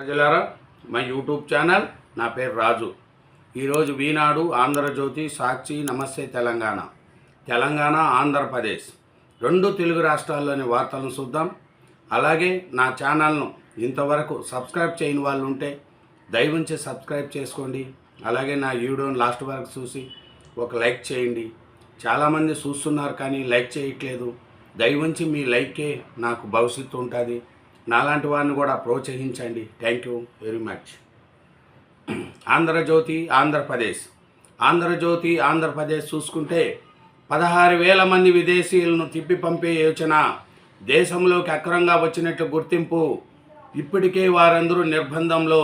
ప్రజలారా మా YouTube channel నా పేరు రాజు. ఈరోజు వీనాడు ఆంధ్రజ్యోతి సాక్షి నమస్తే తెలంగాణ. తెలంగాణ ఆంధ్రప్రదేశ్. రెండు తెలుగు రాష్ట్రాల్లోని వార్తలను చూద్దాం. అలాగే నా ఛానల్ను ఇంతవరకు సబ్స్క్రైబ్ చేయని వాళ్ళు ఉంటే దయవుంచి సబ్స్క్రైబ్ చేసుకోండి. అలాగే నా వీడియోని లాస్ట్ వరకు చూసి ఒక లైక్ చేయండి. చాలామంది చూస్తున్నారు కానీ లైక్ చేయట్లేదు. దయవుంచి మీ లైకే నాకు భవిష్యత్తు ఉంటుంది. నాలాంటి వారిని కూడా ప్రోత్సహించండి. Thank you very much Andhra Jyothi Andhra Pradesh. Andhra Jyothi Andhra Pradesh చూసుకుంటే పదహారు వేల మంది విదేశీయులను తిప్పి పంపే యోచన దేశంలోకి అక్రంగా వచ్చినట్లు గుర్తింపు ఇప్పటికే వారందరూ నిర్బంధంలో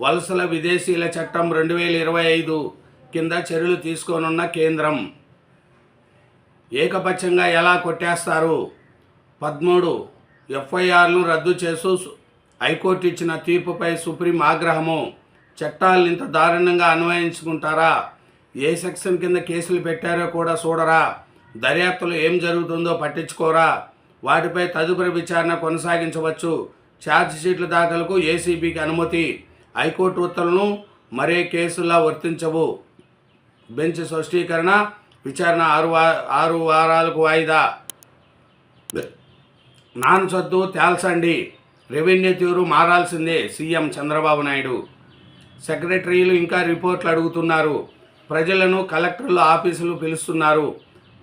వలసల విదేశీయుల చట్టం రెండు వేల ఇరవై ఐదు కింద చర్యలు తీసుకోనున్న కేంద్రం. ఏకపక్షంగా ఎలా కొట్టేస్తారు? పదమూడు ఎఫ్ఐఆర్ను రద్దు చేస్తూ హైకోర్టు ఇచ్చిన తీర్పుపై సుప్రీం ఆగ్రహము. చట్టాలను ఇంత దారుణంగా అన్వయించుకుంటారా? ఏ సెక్షన్ కింద కేసులు పెట్టారో కూడా చూడరా? దర్యాప్తులో ఏం జరుగుతుందో పట్టించుకోరా? వాటిపై తదుపరి విచారణ కొనసాగించవచ్చు. ఛార్జ్షీట్ల దాఖలకు ఏసీబీకి అనుమతి. హైకోర్టు ఉత్తర్వులను మరే కేసులా వర్తించవు. బెంచ్ స్పష్టీకరణ విచారణ ఆరు ఆరు వారాలకు వాయిదా. నాన్సొద్దు తేల్చండి రెవెన్యూ తీరు మారాల్సిందే సీఎం చంద్రబాబు నాయుడు. సెక్రటరీలు ఇంకా రిపోర్ట్లు అడుగుతున్నారు. ప్రజలను కలెక్టర్లు ఆఫీసులు పిలుస్తున్నారు.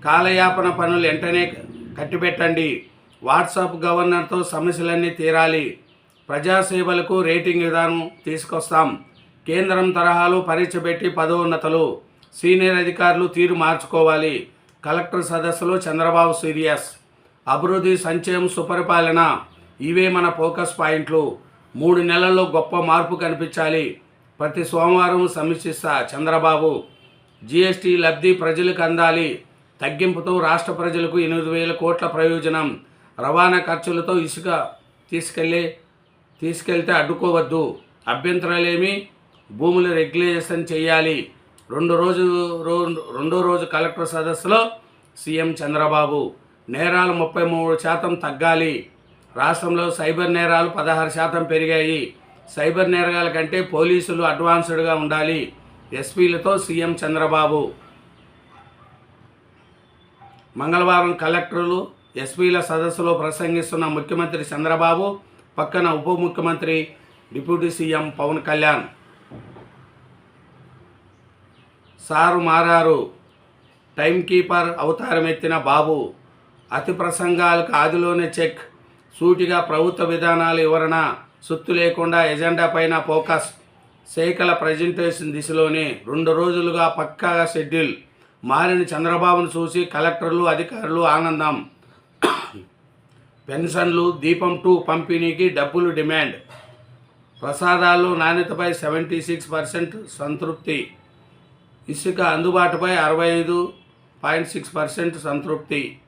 కాలయాపన పనులు వెంటనే కట్టిపెట్టండి. వాట్సాప్ గవర్నర్తో సమస్యలన్నీ తీరాలి. ప్రజాసేవలకు రేటింగ్ విధానం తీసుకొస్తాం. కేంద్రం తరహాలో పరీక్ష పెట్టి పదోన్నతలు. సీనియర్ అధికారులు తీరు మార్చుకోవాలి. కలెక్టర్ సదస్సులో చంద్రబాబు సీరియస్. అభివృద్ధి సంచయం సుపరిపాలన ఇవే మన ఫోకస్ పాయింట్లు. మూడు నెలల్లో గొప్ప మార్పు కనిపించాలి. ప్రతి సోమవారం సమీక్షిస్తా చంద్రబాబు. జీఎస్టీ లబ్ధి ప్రజలకు అందాలి. తగ్గింపుతో రాష్ట్ర ప్రజలకు ఎనిమిది వేల కోట్ల ప్రయోజనం. రవాణా ఖర్చులతో ఇసుక తీసుకెళ్ళి తీసుకెళ్తే అడ్డుకోవద్దు. అభ్యంతరాలేమి? భూములు రెగ్యులేషన్ చేయాలి. రెండు రోజు రో- రెండో రోజు కలెక్టర్ సదస్సులో సీఎం చంద్రబాబు. నేరాలు ముప్పై మూడు శాతం తగ్గాలి. రాష్ట్రంలో సైబర్ నేరాలు పదహారు శాతం పెరిగాయి. సైబర్ నేరాల కంటే పోలీసులు అడ్వాన్స్డ్గా ఉండాలి. ఎస్పీలతో సీఎం చంద్రబాబు. మంగళవారం కలెక్టర్లు ఎస్పీల సదస్సులో ప్రసంగిస్తున్న ముఖ్యమంత్రి చంద్రబాబు పక్కన ఉప ముఖ్యమంత్రి deputy CM Pawan Kalyan. Sir మారారు. టైం కీపర్ అవతారం ఎత్తిన బాబు. అతి ప్రసంగాలకు ఆదిలోనే చెక్. సూటిగా ప్రభుత్వ విధానాలు వివరణ సుత్తు లేకుండా ఎజెండా పైన ఫోకస్. సేకల ప్రజెంటేషన్ దిశలోనే రెండు రోజులుగా పక్కాగా షెడ్యూల్. మారిన చంద్రబాబును చూసి కలెక్టర్లు అధికారులు ఆనందం. పెన్షన్లు దీపం టూ పంపిణీకి డబ్బులు డిమాండ్. ప్రసాదాలు నాణ్యతపై సెవెంటీ సిక్స్ పర్సెంట్ సంతృప్తి. ఇసుక అందుబాటుపై అరవై ఐదు పాయింట్ సిక్స్ పర్సెంట్ సంతృప్తి.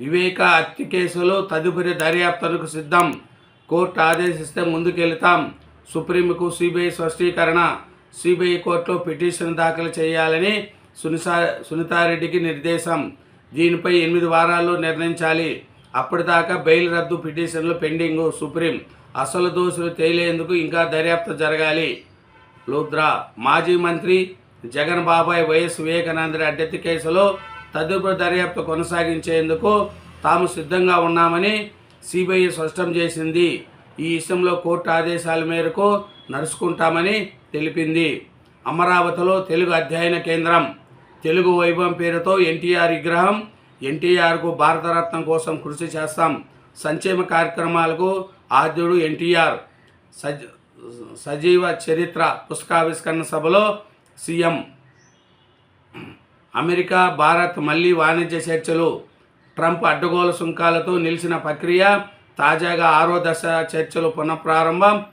వివేక హత్య కేసులో తదుపరి దర్యాప్తులకు సిద్ధం. కోర్టు ఆదేశిస్తే ముందుకెళ్తాం. సుప్రీంకు సిబిఐ స్పష్టీకరణ. సిబిఐ కోర్టులో పిటిషన్ దాఖలు చేయాలని సునిసా సునీతారెడ్డికి నిర్దేశం. దీనిపై ఎనిమిది వారాల్లో నిర్ణయించాలి. అప్పటిదాకా బెయిల్ రద్దు పిటిషన్లు పెండింగు. సుప్రీం అసలు దోషులు తేలేందుకు ఇంకా దర్యాప్తు జరగాలి. లూద్రా మాజీ మంత్రి జగన్ బాబాయ్ వైఎస్ వివేకానంద అడ్డెత్తి కేసులో తదుపరి దర్యాప్తు కొనసాగించేందుకు తాము సిద్ధంగా ఉన్నామని సిబిఐ స్పష్టం చేసింది. ఈ విషయంలో కోర్టు ఆదేశాల మేరకు నడుచుకుంటామని తెలిపింది. అమరావతిలో తెలుగు అధ్యయన కేంద్రం తెలుగు వైభవం పేరుతో ఎన్టీఆర్ విగ్రహం ఎన్టీఆర్కు భారతరత్నం కోసం కృషి చేస్తాం. సంక్షేమ కార్యక్రమాలకు ఆద్యుడు ఎన్టీఆర్. సజ సజీవ చరిత్ర పుస్తకావిష్కరణ సభలో సీఎం అమెరికా భారత్ మళ్ళీ వాణిజ్య చర్చలు. ట్రంప్ అడ్డగోలు సుంకాలతో నిలిచిన ప్రక్రియ తాజాగా ఆరో దశ చర్చలు పునఃప్రారంభం.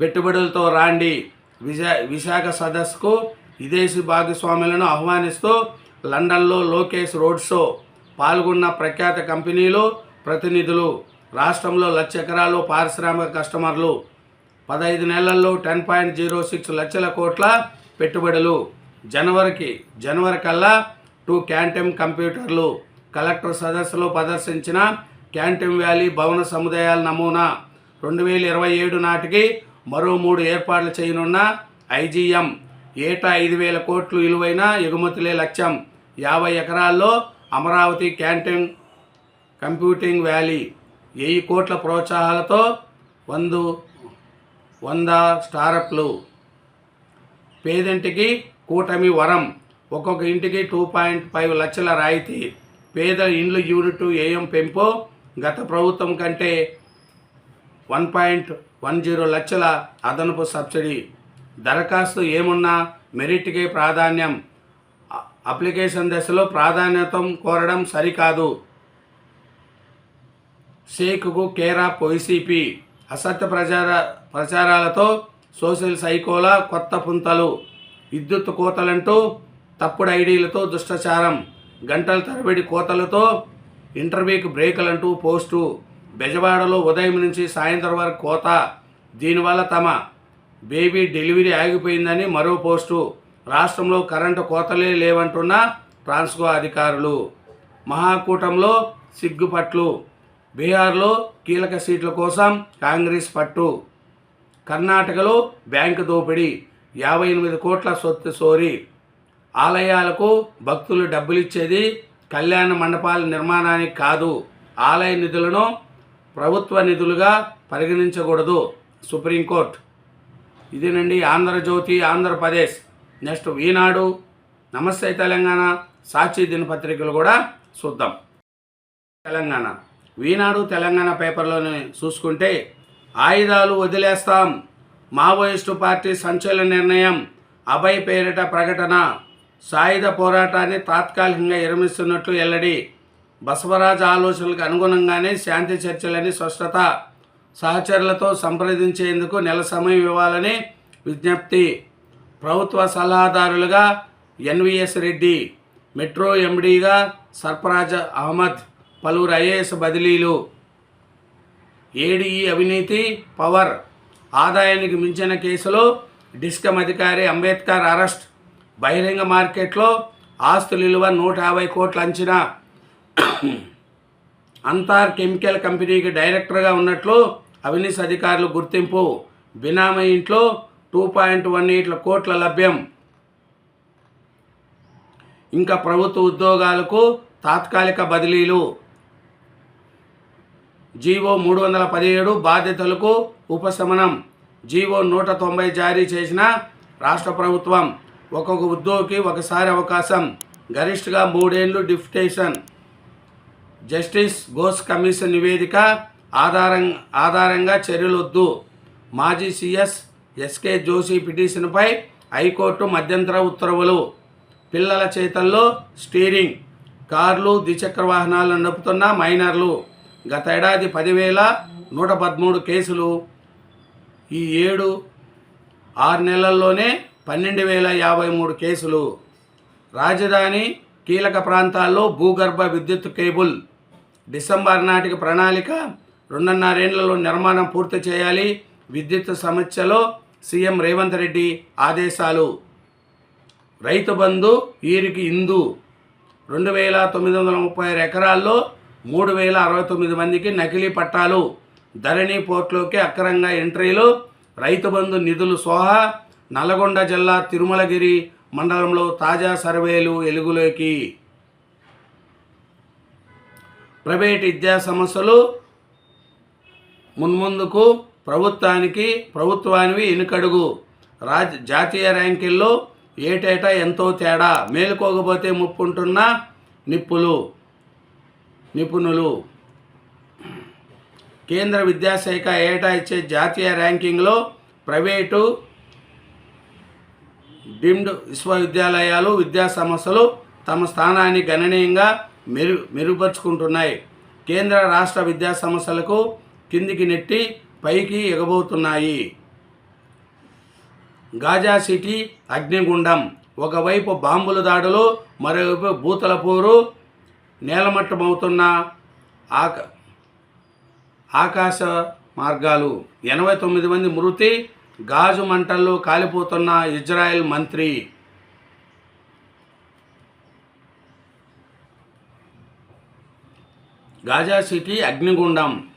పెట్టుబడులతో రాండి విశా విశాఖ సదస్సుకు విదేశీ భాగస్వాములను ఆహ్వానిస్తూ లండన్లో లోకేష్ రోడ్ షో పాల్గొన్న ప్రఖ్యాత కంపెనీలు ప్రతినిధులు రాష్ట్రంలో లక్ష ఎకరాలు పారిశ్రామిక కస్టమర్లు. పదహైదు నెలల్లో టెన్ పాయింట్ జీరో సిక్స్ లక్షల కోట్ల పెట్టుబడులు. జనవరికి జనవరి కల్లా టూ క్యాంటెమ్ కంప్యూటర్లు. కలెక్టర్ సదస్సులో ప్రదర్శించిన క్యాంటీన్ వ్యాలీ భవన సముదాయాల నమూనా రెండు వేల ఇరవై ఏడు నాటికి మరో మూడు ఏర్పాట్లు చేయనున్న ఐజీఎం. ఏటా ఐదు వేల కోట్లు విలువైన ఎగుమతులే లక్ష్యం. యాభై ఎకరాల్లో అమరావతి క్యాంటీన్ కంప్యూటింగ్ వ్యాలీ వెయ్యి కోట్ల ప్రోత్సాహాలతో వందు వంద స్టారప్లు. పేదింటికి కూటమి వరం. ఒక్కొక్క ఇంటికి టూ పాయింట్ ఫైవ్ లక్షల రాయితీ. పేద ఇండ్లు యూనిట్ ఏఎం పెంపు. గత ప్రభుత్వం కంటే వన్ పాయింట్ వన్ జీరో లక్షల అదనపు సబ్సిడీ. దరఖాస్తు ఏమున్నా మెరిట్కే ప్రాధాన్యం. అప్లికేషన్ దశలో ప్రాధాన్యత కోరడం సరికాదు. షేక్కు కేరా వైసీపీ అసత్య ప్రచార ప్రచారాలతో సోషల్ సైకోల కొత్త పుంతలు. విద్యుత్ కోతలంటూ తప్పుడు ఐడీలతో దుష్టచారం గంటల తరబడి కోతలతో ఇంటర్వ్యూకి బ్రేకులంటూ పోస్టు బెజవాడలో ఉదయం నుంచి సాయంత్రం వరకు కోత దీనివల్ల తమ బేబీ డెలివరీ ఆగిపోయిందని మరో పోస్టు రాష్ట్రంలో కరెంటు కోతలే లేవంటున్న ట్రాన్స్కో అధికారులు. మహాకూటంలో సిగ్గుపట్లు బీహార్లో కీలక సీట్ల కోసం కాంగ్రెస్ పట్టు. కర్ణాటకలో బ్యాంకు దోపిడీ యాభై ఎనిమిది కోట్ల సొత్తు సోరి ఆలయాలకు భక్తులు డబ్బులిచ్చేది కళ్యాణ మండపాల నిర్మాణానికి కాదు. ఆలయ నిధులను ప్రభుత్వ నిధులుగా పరిగణించకూడదు. సుప్రీంకోర్టు. ఇదేనండి ఆంధ్రజ్యోతి ఆంధ్రప్రదేశ్. నెక్స్ట్ ఈనాడు నమస్తే తెలంగాణ. సాక్షి దినపత్రికలు కూడా చూద్దాం. తెలంగాణ. ఈనాడు తెలంగాణ పేపర్లోనే చూసుకుంటే ఆయుధాలు వదిలేస్తాం. మావోయిస్టు పార్టీ సంచలన నిర్ణయం అభయ్ పేరిట ప్రకటన. సాయుధ పోరాటాన్ని తాత్కాలికంగా విరమిస్తున్నట్లు ఎల్లడి బసవరాజ్ ఆలోచనలకు అనుగుణంగానే శాంతి చర్చలని స్పష్టత సహచరులతో సంప్రదించేందుకు నెల సమయం ఇవ్వాలని విజ్ఞప్తి. ప్రభుత్వ సలహాదారులుగా ఎన్విఎస్ రెడ్డి మెట్రో ఎండీగా సర్ఫరాజ్ అహ్మద్ పలువురు ఐఏఎస్ బదిలీలు. ఏడీఈ అవినీతి పవర్ ఆదాయానికి మించిన కేసులో డిస్కమ్ అధికారి అంబేద్కర్ అరెస్ట్. బహిరంగ మార్కెట్లో ఆస్తుల విలువ నూట యాభై కోట్ల అంచనా. అంతార్ కెమికల్ కంపెనీకి డైరెక్టర్గా ఉన్నట్లు అవినీస్ అధికారులు గుర్తింపు. బినామీ ఇంట్లో టూ పాయింట్ వన్ ఎయిట్ల కోట్ల లభ్యం. ఇంకా ప్రభుత్వ ఉద్యోగాలకు తాత్కాలిక బదిలీలు. జీవో మూడు వందల పదిహేడు బాధ్యతలకు ఉపశమనం జీవో నూట తొంభై జారీ చేసిన రాష్ట్ర ప్రభుత్వం ఒక్కొక్క ఉద్యోగికి ఒకసారి అవకాశం. గరిష్ఠగా మూడేళ్ళు డిప్యుటేషన్ జస్టిస్ ఘోష్ కమిషన్ నివేదిక ఆధారం ఆధారంగా చర్యలొద్దు. మాజీ సీఎస్ ఎస్కే జోషి పిటిషన్పై హైకోర్టు మధ్యంతర ఉత్తర్వులు. పిల్లల చేతల్లో స్టీరింగ్. కార్లు ద్విచక్ర వాహనాలను నడుపుతున్న మైనర్లు. గత ఏడాది పదివేల నూట పదమూడు కేసులు. ఈ ఏడు ఆరు నెలల్లోనే పన్నెండు వేల యాభై మూడు కేసులు. రాజధాని కీలక ప్రాంతాల్లో భూగర్భ విద్యుత్ కేబుల్ డిసెంబర్ నాటికి ప్రణాళిక రెండున్నరేళ్ళలో నిర్మాణం పూర్తి చేయాలి. విద్యుత్ సమస్యలో సీఎం రేవంత్ రెడ్డి ఆదేశాలు. రైతు బంధు వీరికి ఇందు. రెండు వేల తొమ్మిది వందల ముప్పై ఆరు ఎకరాల్లో మూడు వేల అరవై తొమ్మిది మందికి నకిలీ పట్టాలు. ధరణి పోర్టులోకి అక్రంగా ఎంట్రీలు రైతు బంధు నిధులు సోహా నల్గొండ జిల్లా తిరుమలగిరి మండలంలో తాజా సర్వేలు ఎలుగులోకి ప్రైవేట్ విద్యా సంస్థలు మున్ముందుకు ప్రభుత్వానికి ప్రభుత్వానివి ఎనుకడుగు. రాజ్ జాతీయ ర్యాంకిల్లో ఏటేటా ఎంతో తేడా? మేలుకోకపోతే ముప్పుంటున్న నిప్పులు నిపుణులు. కేంద్ర విద్యాశాఖ ఏటా ఇచ్చే జాతీయ ర్యాంకింగ్లో ప్రైవేటు డిమ్డ్ విశ్వవిద్యాలయాలు విద్యా సంస్థలు తమ స్థానాన్ని గణనీయంగా మెరు మెరుగుపరుచుకుంటున్నాయి. కేంద్ర రాష్ట్ర విద్యా సంస్థలకు కిందికి నెట్టి పైకి ఎగబోతున్నాయి. గాజా సిటీ అగ్నిగుండం ఒకవైపు బాంబుల దాడులు మరోవైపు భూతలపూరు నేలమట్టమవుతున్న ఆక ఆకాశ మార్గాలు. ఎనభై తొమ్మిది మంది మృతి గాజు మంటల్లో కాలిపోతున్న ఇజ్రాయెల్ మంత్రి. గాజా సిటీ అగ్నిగుండం.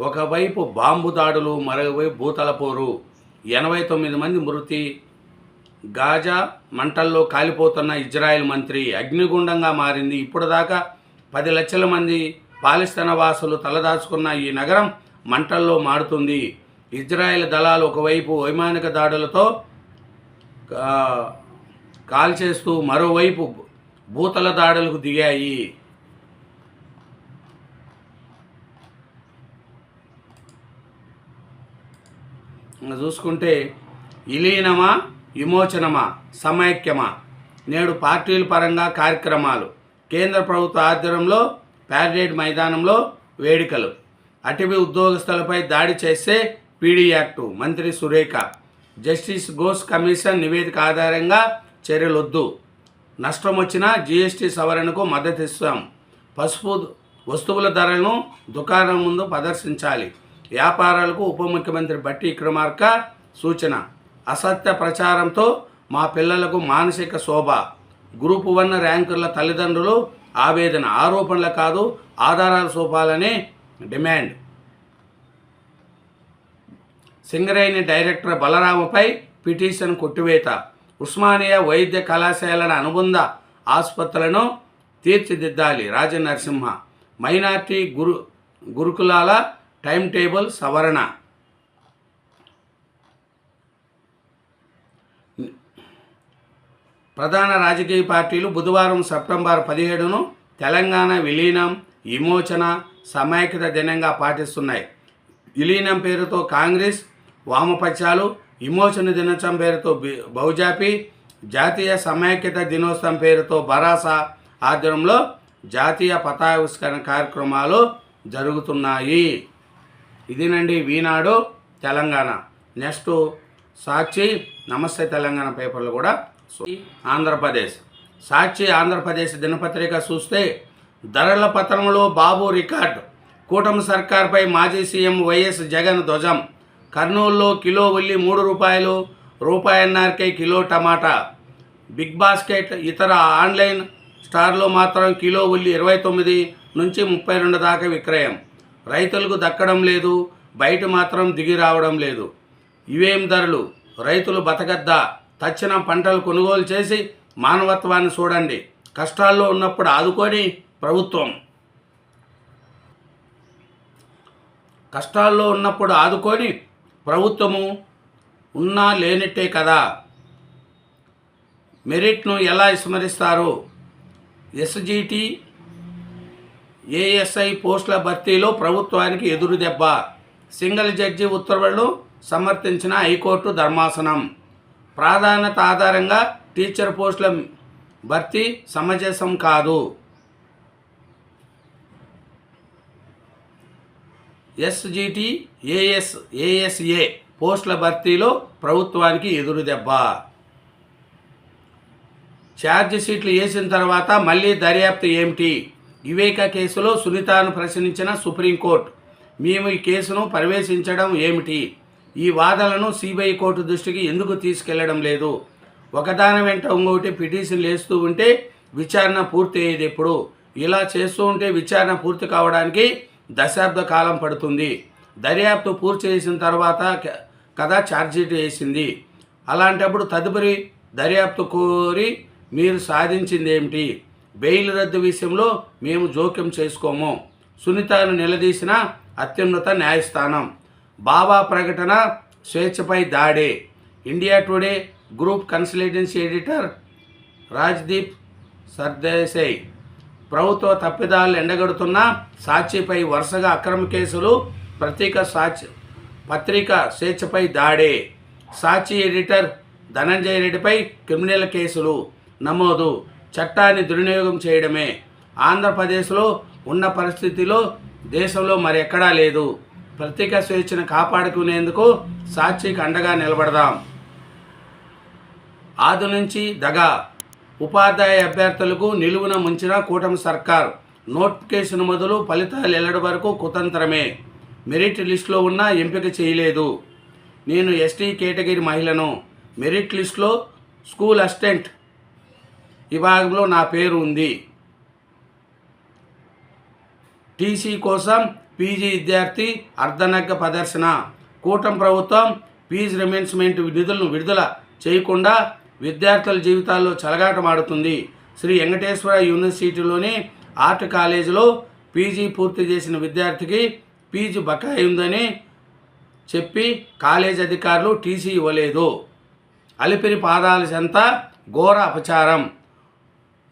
ఒకవైపు బాంబు దాడులు మరోవైపు భూతల పోరు. ఎనభై తొమ్మిది మంది మృతి గాజా మంటల్లో కాలిపోతున్న ఇజ్రాయెల్ మంత్రి. అగ్నిగుండంగా మారింది. ఇప్పుడు దాకా పది లక్షల మంది పాలిస్తీన వాసులు తలదాచుకున్న ఈ నగరం మంటల్లో మారుతుంది. ఇజ్రాయెల్ దళాలు ఒకవైపు వైమానిక దాడులతో కాల్చేస్తూ మరోవైపు భూతల దాడులకు దిగాయి. చూసుకుంటే విలీనమా విమోచనమా సమైక్యమా? నేడు పార్టీల పరంగా కార్యక్రమాలు. కేంద్ర ప్రభుత్వ ఆధ్వర్యంలో ప్యారేడ్ మైదానంలో వేడుకలు. అటవీ ఉద్యోగస్తులపై దాడి చేస్తే పీడీ యాక్టు మంత్రి సురేఖ జస్టిస్ ఘోష్ కమిషన్ నివేదిక ఆధారంగా చర్యలొద్దు. నష్టం వచ్చినా జీఎస్టీ సవరణకు మద్దతు ఇస్తాం పసుపు వస్తువుల ధరలను దుకాణం ముందు ప్రదర్శించాలి. వ్యాపారాలకు ఉప ముఖ్యమంత్రి బట్టి విక్రమార్క సూచన. అసత్య ప్రచారంతో మా పిల్లలకు మానసిక శోభ. గ్రూప్ వన్ ర్యాంకుల తల్లిదండ్రులు ఆవేదన ఆరోపణలు కాదు ఆధారాలు చూపాలనే డిమాండ్. సింగరేణి డైరెక్టర్ బలరామపై పిటిషన్ కొట్టివేత. ఉస్మానియా వైద్య కళాశాలల అనుబంధ ఆసుపత్రులను తీర్చిదిద్దాలి రాజనరసింహ. మైనార్టీ గురు గురుకులాల టైం టేబుల్ సవరణ. ప్రధాన రాజకీయ పార్టీలు బుధవారం సెప్టెంబర్ పదిహేడును తెలంగాణ విలీనం విమోచన సమైక్యత దినంగా పాటిస్తున్నాయి. విలీనం పేరుతో కాంగ్రెస్ వామపక్షాలు విమోచన దినోత్సవం పేరుతో బహుజాపి జాతీయ సమైక్యత దినోత్సవం పేరుతో బరాసా ఆధ్వర్యంలో జాతీయ పతావిష్కరణ కార్యక్రమాలు జరుగుతున్నాయి. ఇదేనండి వీనాడు తెలంగాణ. నెక్స్ట్ సాక్షి నమస్తే తెలంగాణ పేపర్లు కూడా ఆంధ్రప్రదేశ్. సాక్షి ఆంధ్రప్రదేశ్ దినపత్రిక చూస్తే ధరల పత్రంలో బాబు రికార్డు. కూటమి సర్కార్పై మాజీ సీఎం వైఎస్ జగన్ ధ్వజం. కర్నూలులో కిలో ఉల్లి మూడు రూపాయలు రూపాయన్నరకే కిలో టమాటా. బిగ్ బాస్కెట్ ఇతర ఆన్లైన్ స్టార్లో మాత్రం కిలో ఉల్లి ఇరవై తొమ్మిది నుంచి ముప్పై రెండు దాకా విక్రయం. రైతులకు దక్కడం లేదు బయట మాత్రం దిగి రావడం లేదు. ఇవేం ధరలు? రైతులు బతకద్దా? తక్షణ పంటలు కొనుగోలు చేసి మానవత్వాన్ని చూడండి. కష్టాల్లో ఉన్నప్పుడు ఆదుకొని ప్రభుత్వం. కష్టాల్లో ఉన్నప్పుడు ఆదుకొని ప్రభుత్వము ఉన్నా లేనట్టే కదా. మెరిట్ను ఎలా విస్మరిస్తారు? ఎస్జిటి ఏఎస్ఐ పోస్టుల భర్తీలో ప్రభుత్వానికి ఎదురు దెబ్బ సింగిల్ జడ్జి ఉత్తర్వులు సమర్థించిన హైకోర్టు ధర్మాసనం. ప్రాధాన్యత ఆధారంగా టీచర్ పోస్టుల భర్తీ సమంజసం కాదు. ఎస్జిటి ఏఎస్ ఏఎస్ఏ పోస్టుల భర్తీలో ప్రభుత్వానికి ఎదురు దెబ్బ. ఛార్జ్ షీట్లు వేసిన తర్వాత మళ్ళీ దర్యాప్తు ఏమిటి? వివేక కేసులో సునీతను ప్రశ్నించిన సుప్రీంకోర్టు. మేము ఈ కేసును ప్రవేశించడం ఏమిటి? ఈ వాదనలను సిబిఐ కోర్టు దృష్టికి ఎందుకు తీసుకెళ్ళడం లేదు? ఒకదాని వెంట ఇంకొకటి పిటిషన్ వేస్తూ ఉంటే విచారణ పూర్తి అయ్యేది ఎప్పుడు? ఇలా చేస్తూ ఉంటే విచారణ పూర్తి కావడానికి దశాబ్ద కాలం పడుతుంది. దర్యాప్తు పూర్తి చేసిన తర్వాత క- కదా ఛార్జ్షీట్ వేసింది. అలాంటప్పుడు తదుపరి దర్యాప్తు కోరి మీరు సాధించింది ఏమిటి? బెయిల్ రద్దు విషయంలో మేము జోక్యం చేసుకోము. సునీతను నిలదీసిన అత్యున్నత న్యాయస్థానం. బాబా ప్రకటన స్వేచ్ఛపై దాడే. India Today group consultancy editor Rajdeep Sardesai. ప్రభుత్వ తప్పిదాలు ఎండగడుతున్న సాక్షిపై వరుసగా అక్రమ కేసులు ప్రతీక సాక్షి పత్రిక స్వేచ్ఛపై దాడే. సాక్షి ఎడిటర్ ధనంజయ రెడ్డిపై క్రిమినల్ కేసులు నమోదు. చట్టాన్ని దుర్వినియోగం చేయడమే. ఆంధ్రప్రదేశ్లో ఉన్న పరిస్థితిలో దేశంలో మరెక్కడా లేదు. ప్రత్యేక స్వేచ్ఛను కాపాడుకునేందుకు సాక్షికి అండగా నిలబడదాం. ఆది నుంచి దగా ఉపాధ్యాయ అభ్యర్థులకు నిలువున ముంచిన కూటమి సర్కార్ నోటిఫికేషన్ మొదలు ఫలితాలు వెళ్ళడం వరకు కుతంత్రమే. మెరిట్ లిస్టులో ఉన్న ఎంపిక చేయలేదు. నేను ఎస్టీ కేటగిరీ మహిళను మెరిట్ లిస్టులో స్కూల్ అసిస్టెంట్ విభాగంలో నా పేరు ఉంది. టీసీ కోసం పీజీ విద్యార్థి అర్ధనగ్గ ప్రదర్శన. కూటమి ప్రభుత్వం ఫీజు రిమెన్స్మెంట్ నిధులను విడుదల చేయకుండా విద్యార్థుల జీవితాల్లో చలగాటమాడుతుంది శ్రీ వెంకటేశ్వర యూనివర్సిటీలోని ఆర్ట్ కాలేజీలో పీజీ పూర్తి చేసిన విద్యార్థికి పీజీ బకాయి ఉందని చెప్పి కాలేజ్ అధికారులు టీసీ ఇవ్వలేదు. అలిపిరి పాదాల చెంత ఘోర అపచారం.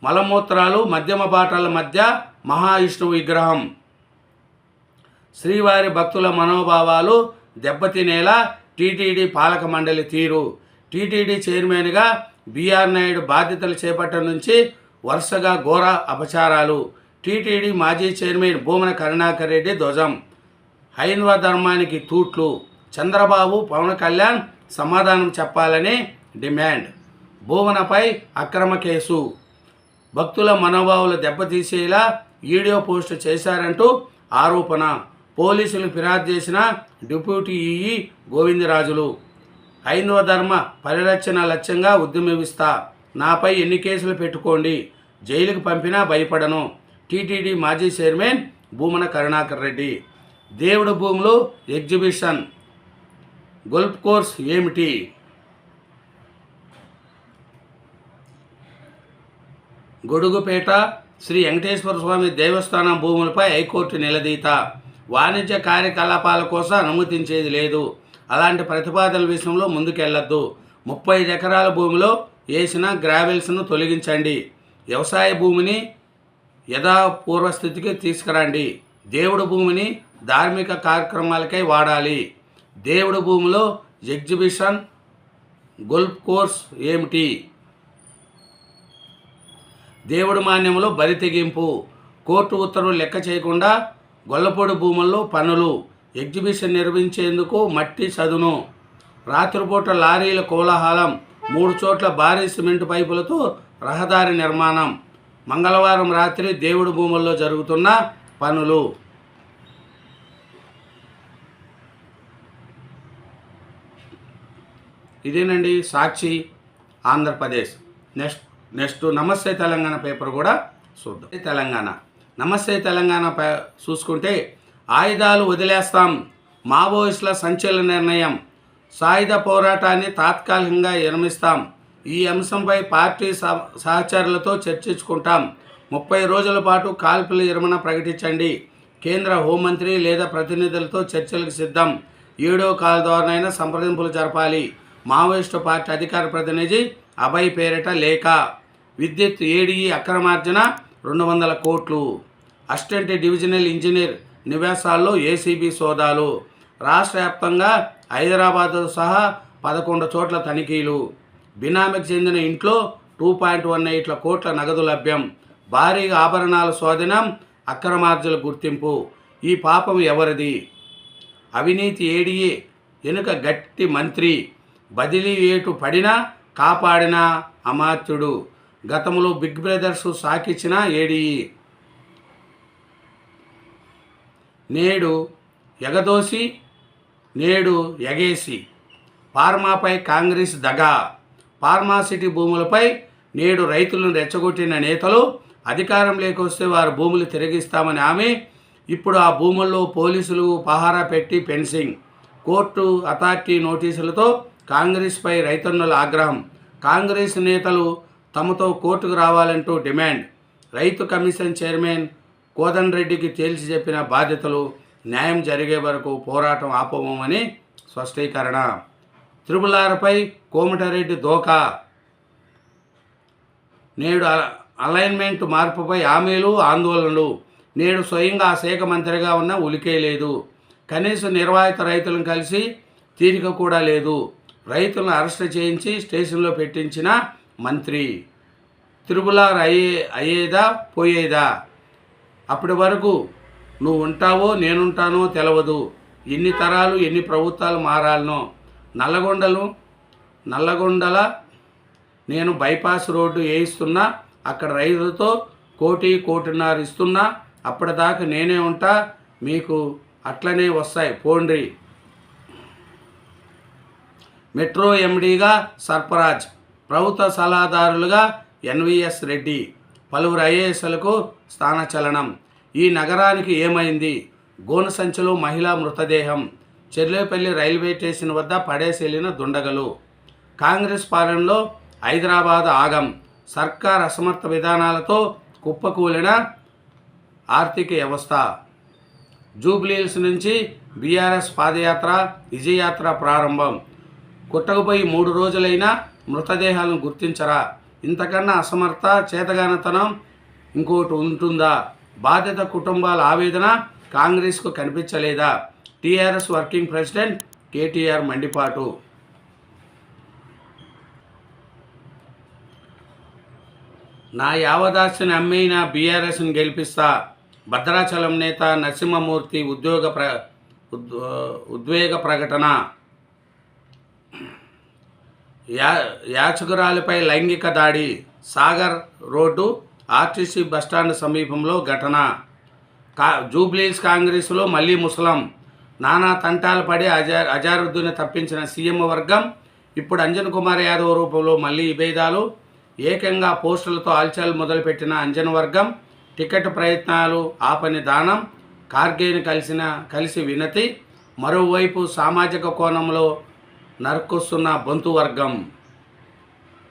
మలమూత్రాలు మధ్యమ బాటల మధ్య మహావిష్ణువు విగ్రహం. శ్రీవారి భక్తుల మనోభావాలు దెబ్బతినేలా టీటీడీ పాలక మండలి తీరు. టీటీడీ చైర్మన్గా బీఆర్ నాయుడు బాధ్యతలు చేపట్టడం నుంచి వరుసగా ఘోర అపచారాలు. టీటీడీ మాజీ చైర్మన్ భూమన కరుణాకర్ రెడ్డి ధ్వజం. హైందవ ధర్మానికి తూట్లు. చంద్రబాబు పవన్ కళ్యాణ్ సమాధానం చెప్పాలని డిమాండ్. భూమనపై అక్రమ కేసు. భక్తుల మనోభావాలు దెబ్బతీసేలా వీడియో పోస్ట్ చేశారంటూ ఆరోపణ. పోలీసులు ఫిర్యాదు చేసిన డిప్యూటీ ఈఈ గోవిందరాజులు హైందవ ధర్మ పరిరక్షణ లక్ష్యంగా ఉద్యమిస్తా నాపై ఎన్ని కేసులు పెట్టుకోండి జైలుకు పంపినా భయపడను. టీటీడీ మాజీ చైర్మన్ భూమన కరుణాకర్ రెడ్డి. దేవుడు భూములు ఎగ్జిబిషన్. గొల్ఫ్ కోర్స్ ఏమిటి? గొడుగుపేట శ్రీ వెంకటేశ్వర స్వామి దేవస్థానం భూములపై హైకోర్టు నిలదీత. వాణిజ్య కార్యకలాపాల కోసం అనుమతించేది లేదు. అలాంటి ప్రతిపాదనల విషయంలో ముందుకెళ్ళొద్దు. ముప్పై ఎకరాల భూమిలో వేసిన గ్రావెల్స్ను తొలగించండి. వ్యవసాయ భూమిని యథాపూర్వస్థితికి తీసుకురండి. దేవుడు భూమిని ధార్మిక కార్యక్రమాలకై వాడాలి. దేవుడు భూమిలో ఎగ్జిబిషన్ గోల్ఫ్ కోర్స్ ఏమిటి? దేవుడు మాన్యంలో బరి తెగింపు. కోర్టు ఉత్తర్వులు లెక్క చేయకుండా గొల్లపొడి భూముల్లో పనులు ఎగ్జిబిషన్ నిర్వహించేందుకు మట్టి చదును రాత్రిపూట లారీల కోలాహలం మూడు చోట్ల భారీ సిమెంట్ పైపులతో రహదారి నిర్మాణం. మంగళవారం రాత్రి దేవుడి భూముల్లో జరుగుతున్న పనులు. ఇదేనండి సాక్షి ఆంధ్రప్రదేశ్. నెక్స్ట్ నెక్స్ట్ నమస్తే తెలంగాణ పేపర్ కూడా చూద్దాం. తెలంగాణ. నమస్తే తెలంగాణ చూసుకుంటే ఆయుధాలు వదిలేస్తాం. మావోయిస్టుల సంచలన నిర్ణయం. సాయుధ పోరాటాన్ని తాత్కాలికంగా విరమిస్తాం ఈ అంశంపై పార్టీ సహచరులతో చర్చించుకుంటాం. ముప్పై రోజుల పాటు కాల్పుల విరమణ ప్రకటించండి. కేంద్ర హోంమంత్రి లేదా ప్రతినిధులతో చర్చలకు సిద్ధం. ఏడో కాల్ ద్వారానైనా సంప్రదింపులు జరపాలి. మావోయిస్టు పార్టీ అధికార ప్రతినిధి అభయ్ పేరిట లేఖ. విద్యుత్ ఏడీఈ అక్రమార్జన రెండు వందల కోట్లు. అసిస్టెంట్ డివిజనల్ ఇంజనీర్ నివాసాల్లో ఏసీబీ సోదాలు. రాష్ట్ర వ్యాప్తంగా హైదరాబాద్ సహా పదకొండు చోట్ల తనిఖీలు. బినామికి చెందిన ఇంట్లో టూ పాయింట్ వన్ ఎయిట్ల కోట్ల నగదు లభ్యం. భారీగా ఆభరణాల స్వాధీనం అక్రమార్జుల గుర్తింపు. ఈ పాపం ఎవరిది? అవినీతి ఏడియే వెనుక గట్టి మంత్రి. బదిలీ ఏటు పడినా కాపాడిన అమాత్యుడు. గతంలో బిగ్ బ్రదర్స్ సాకిచ్చిన ఏడీ. నేడు ఎగదోసి నేడు ఎగేసి. ఫార్మాపై కాంగ్రెస్ దగా. ఫార్మాసిటీ భూములపై నేడు రైతులను రెచ్చగొట్టిన నేతలు అధికారం లేకొస్తే వారి భూములు తిరిగిస్తామని ఆమె. ఇప్పుడు ఆ భూముల్లో పోలీసులు పహారా పెట్టి ఫెన్సింగ్ కోర్టు అథారిటీ నోటీసులతో కాంగ్రెస్పై రైతన్నుల ఆగ్రహం. కాంగ్రెస్ నేతలు తమతో కోర్టుకు రావాలంటూ డిమాండ్. రైతు కమిషన్ చైర్మన్ కోదన్ రెడ్డికి తేల్చి చెప్పిన బాధ్యతలు న్యాయం జరిగే వరకు పోరాటం ఆపమని స్పష్టీకరణ. త్రిపులారపై కోమటారెడ్డి దోకా. నేడు అల- అలైన్మెంట్ మార్పుపై హామీలు ఆందోళనలు. నేడు స్వయంగా ఆ శాఖ మంత్రిగా ఉన్న ఉలికే లేదు. కనీసం నిర్వాహిత రైతులను కలిసి తీరిక కూడా లేదు. రైతులను అరెస్ట్ చేయించి స్టేషన్లో పెట్టించిన మంత్రి తిరుమలార్ అయ్యే అయ్యేదా పోయేదా? అప్పటి వరకు నువ్వు ఉంటావో నేనుంటానో తెలవదు. ఎన్ని తరాలు ఎన్ని ప్రభుత్వాలు మారాలనో. నల్లగొండలు నల్లగొండల నేను బైపాస్ రోడ్డు వేయిస్తున్నా అక్కడ రైతులతో కోటి కోటిన్నర ఇస్తున్నా అప్పటిదాకా నేనే ఉంటా మీకు అట్లనే వస్తాయి. పోండ్రి. మెట్రో ఎండీగా సర్ఫరాజ్ ప్రభుత్వ సలహాదారులుగా ఎన్విఎస్ రెడ్డి పలువురు ఐఏఎస్లకు స్థానచలనం. ఈ నగరానికి ఏమైంది? గోన సంచిలో మహిళా మృతదేహం. చెర్లేపల్లి రైల్వే స్టేషన్ వద్ద పడేసెళ్ళిన దుండగలు. కాంగ్రెస్ పాలనలో హైదరాబాద్ ఆగం. సర్కార్ అసమర్థ విధానాలతో కుప్పకూలిన ఆర్థిక వ్యవస్థ. జూబ్లీహిల్స్ నుంచి బీఆర్ఎస్ పాదయాత్ర విజయయాత్ర ప్రారంభం. కుట్టకుపోయి మూడు రోజులైనా మృతదేహాలను గుర్తించరా? ఇంతకన్నా అసమర్థ చేతగానతనం ఇంకోటి ఉంటుందా? బాధిత కుటుంబాల ఆవేదన కాంగ్రెస్కు కనిపించలేదా? టీఆర్ఎస్ వర్కింగ్ ప్రెసిడెంట్ కేటీఆర్ మండిపాటు. నా యావదాస్తిని అమ్మిన బీఆర్ఎస్ని గెలిపిస్తా. భద్రాచలం నేత నరసింహమూర్తి ఉద్యోగ ప్ర ఉద్వేగ ప్రకటన. యా యాచకురాలిపై లైంగిక దాడి సాగర్ రోడ్డు ఆర్టీసీ బస్టాండ్ సమీపంలో ఘటన. కా జూబ్లీస్ కాంగ్రెస్లో మళ్ళీ ముసలం. నానా తంటాలు పడి అజా అజారుద్దుని తప్పించిన సీఎం వర్గం ఇప్పుడు అంజన్ కుమార్ యాదవ్ రూపంలో మళ్ళీ విభేదాలు ఏకంగా పోస్టులతో ఆల్చాలు మొదలుపెట్టిన అంజన్ వర్గం టికెట్ ప్రయత్నాలు ఆపని దానం కార్గేని కలిసిన కలిసి వినతి మరోవైపు సామాజిక కోణంలో నరుకొస్తున్న బంతు వర్గం.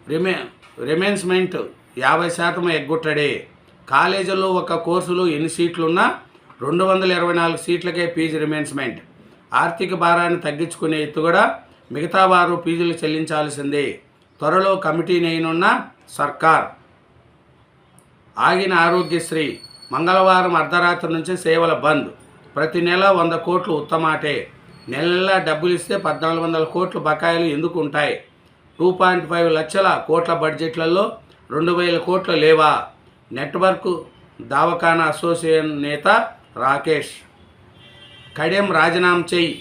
రిమే రిమెన్స్మెంట్ యాభై శాతం ఎగ్గొట్టడే. కాలేజీలో ఒక కోర్సులో ఎన్ని సీట్లున్నా రెండు వందల ఇరవై నాలుగు సీట్లకే ఫీజు రిమెన్స్మెంట్ ఆర్థిక భారాన్ని తగ్గించుకునే ఎత్తుగడ మిగతా వారు ఫీజులు చెల్లించాల్సిందే. త్వరలో కమిటీ నేనున్న సర్కార్. ఆగిన ఆరోగ్యశ్రీ మంగళవారం అర్ధరాత్రి నుంచి సేవల బంద్. ప్రతి నెల వంద కోట్లు ఉత్తమాటే. నెల నెలా డబ్బులు ఇస్తే పద్నాలుగు వందల కోట్లు బకాయిలు ఎందుకు ఉంటాయి? టూ పాయింట్ ఫైవ్ లక్షల కోట్ల బడ్జెట్లలో రెండు వేల కోట్లు లేవా? నెట్వర్క్ దావఖానా అసోసియేషన్ నేత రాకేష్ కడెం రాజీనామా చేయి.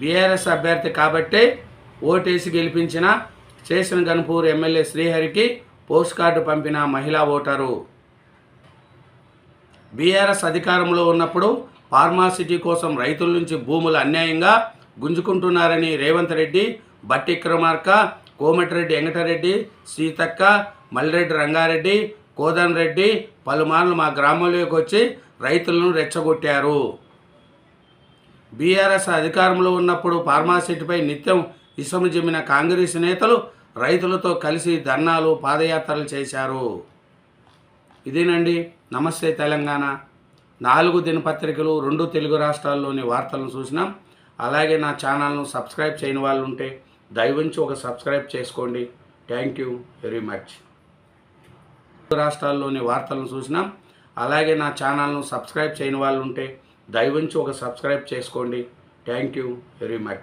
బీఆర్ఎస్ అభ్యర్థి కాబట్టే ఓటేసి గెలిపించిన శేషన్ గన్పూర్ ఎమ్మెల్యే శ్రీహరికి పోస్ట్ కార్డు పంపిన మహిళా ఓటరు. బీఆర్ఎస్ అధికారంలో ఉన్నప్పుడు ఫార్మాసిటీ కోసం రైతుల నుంచి భూములు అన్యాయంగా గుంజుకుంటున్నారని రేవంత్ రెడ్డి బట్టి క్రమార్క కోమటిరెడ్డి వెంకటరెడ్డి సీతక్క మల్లిరెడ్డి రంగారెడ్డి కోదన్ రెడ్డి పలుమార్లు మా గ్రామంలోకి వచ్చి రైతులను రెచ్చగొట్టారు. బీఆర్ఎస్ అధికారంలో ఉన్నప్పుడు ఫార్మాసిటీపై నిత్యం ఇసము జమ్మిన కాంగ్రెస్ నేతలు రైతులతో కలిసి ధర్నాలు పాదయాత్రలు చేశారు. ఇదేనండి. నమస్తే తెలంగాణ. నాలుగు దినపత్రికలు రెండు తెలుగు రాష్ట్రాల్లోని వార్తలను చూసినాం. అలాగే నా ఛానల్ను సబ్స్క్రైబ్ చేయని వాళ్ళు ఉంటే దయవుంచి ఒక సబ్స్క్రైబ్ చేసుకోండి. Thank you very much. రాష్ట్రాల్లోని వార్తలను చూసినాం. అలాగే నా ఛానల్ను సబ్స్క్రైబ్ చేయని వాళ్ళు ఉంటే దయవుంచి ఒక సబ్స్క్రైబ్ చేసుకోండి. Thank you very much.